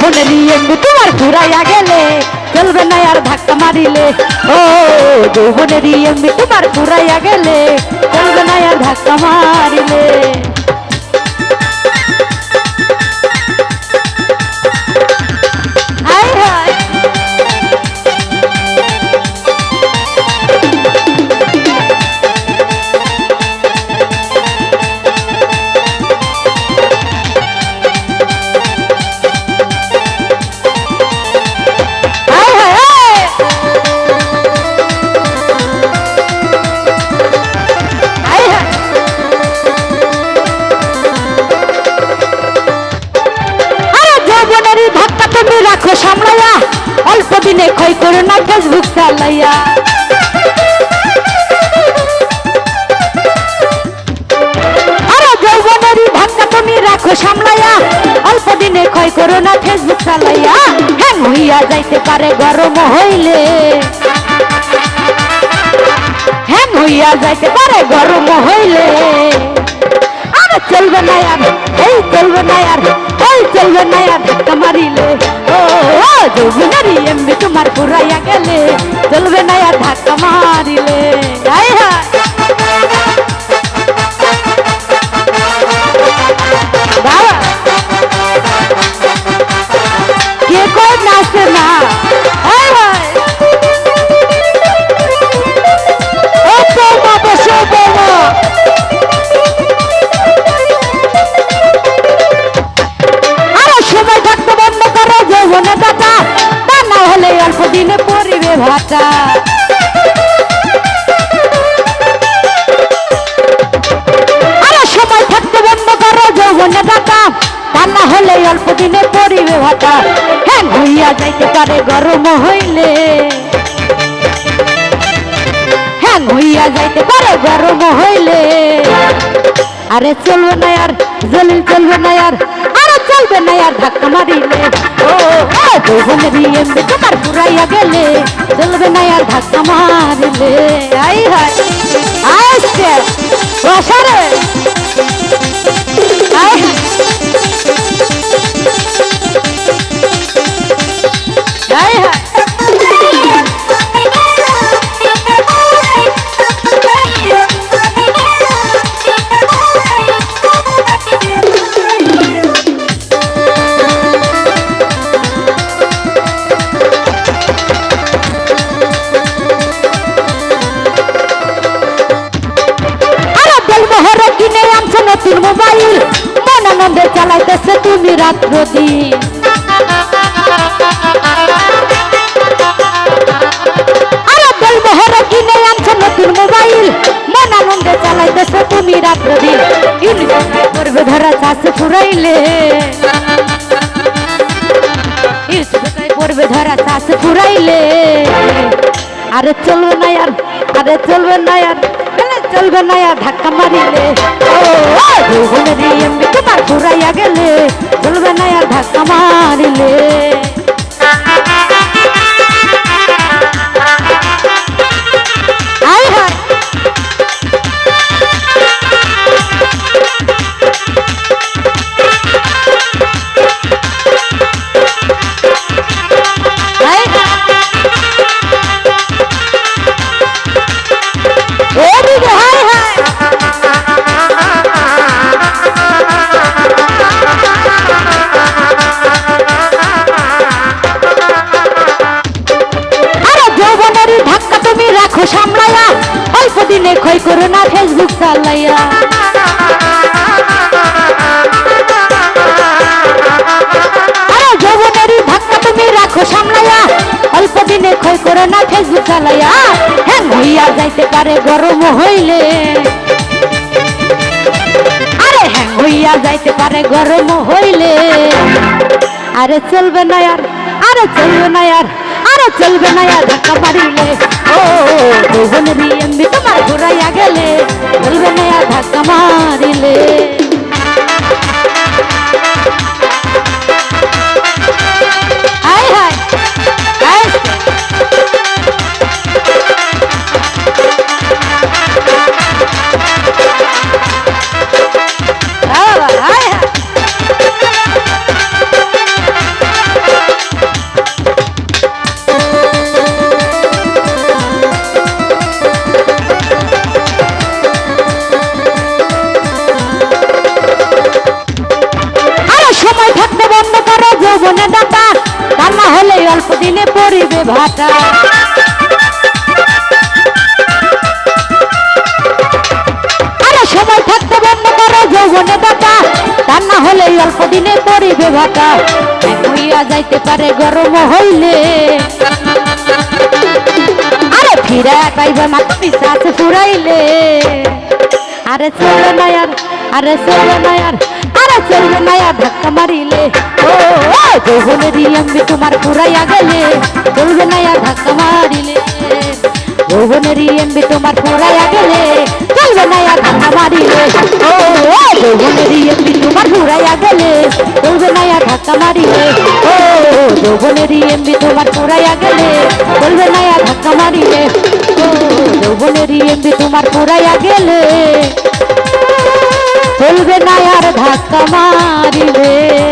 যৌবনের এমনি তোমার ঘুরাইয়া গেলে, চলবে না আর ধাক্কা মারিলে। ও যৌবনের এমনি তোমার ঘুরাইয়া গেলে, চলবে না আর ধাক্কা মারিলে তুমি রাখো সামলাইয়া, অল্প দিনে ক্ষয় করো না ফেসবুক চালাইয়া। রাখো সামলাইয়া, অল্প দিনে ক্ষয় করো না ফেসবুক চালাইয়া। হ্যাং হইয়া যাইতে পারে গরম হইলে। হ্যাং হইয়া যাইতে পারে গরম হইলে। আর চলবে না আর এই চলবে না আর এই চলবে না আর ধাক্কা মারিলে ও ও যৌবনারি এমনি তোমার পুরাইয়া গেলে চলবে না আর ধাক্কা মারিলে আয় হায় বাবা কে কই নাচে না আরে সময় থাকতে বন্ধ করো, যৌবনে দাদা তা না হলে অল্প দিনে পরিবে ভাটা হ্যাঁ হইয়া যাইতে পারে গরম হইলে। হ্যাং হইয়া যাইতে পারে গরম হইলে। আরে চলবে না আর, জলিল চলবে না আরে। চলবে না আর ধাক্কা মারিলে। ও যৌবনেরই এমনি তোমার পুরাইয়া গেলে চলবে না আর ধাক্কা মারিলে। আই হাই আজকে বসারে আনন্দে চালাইতেছে তুমি রাত্র দিন। কিনে আনছো নতুন মোবাইল। মন আনন্দে চালাইতেছে তুমি রাত্র দিন। ইউনিফর্মে করবে ধরা চাষ ফুরাইলে। করবে ধরা চাষ ফুরাইলে। আরে চলবে না আর আরে চলবে না আর চলবে না আর ধাক্কা মারিলে ও যৌবনেরই এমনি তোমার ঘুরাইয়া গেলে চলবে না আর ধাক্কা মারিলে দিনে ক্ষয় করো না ফেসবুক চালাইয়া। আরে ধাক্কা তুমি রাখো সামলাইয়া। অল্প দিনে ক্ষয় করো না ফেসবুক চালাইয়া। হ্যাঁ হইয়া যাইতে পারে গরম হইলে। আরে হ্যাঁ হইয়া যাইতে পারে গরম হইলে। আরে চলবে না আর, আরে চলবে না আর। আরে চলবে না আর ধাক্কা মারিলে ও যৌবনেরই এমনি তোমার ঘুরাইয়া গেলে চলবে না আর ধাক্কা মারিলে ভাটা আরে সময় থাকতে বন্ধ করো যৌবনে বাটা তা না হলে অল্প দিনে পরিবে ভাটা হইয়া যাইতে পারে গরম হইলে। আরে ফিরে পাইবে মাথা পিসাচ ফুরাইলে। আরে চলবে না আর আরে চলবে না আর চলবে না ধাক্কা মারিলে ও যৌবনের এমবি তোমার ফুরাইয়া গেলে চলবে না আর ধাক্কা মারিলে যৌবনের এমবি তোমার ফুরাইয়া গেলে চলবে না আর ধাক্কা মারিলে ও যৌবনের এমবি তোমার ফুরাইয়া গেলে চলবে না আর ধাক্কা মারিলে ও যৌবনের এমবি তোমার ফুরাইয়া গেলে চলবে না আর ধাক্কা মারিলে ও যৌবনের এমবি তোমার ফুরাইয়া গেলে চলবে না আর ধাক্কা মারিলে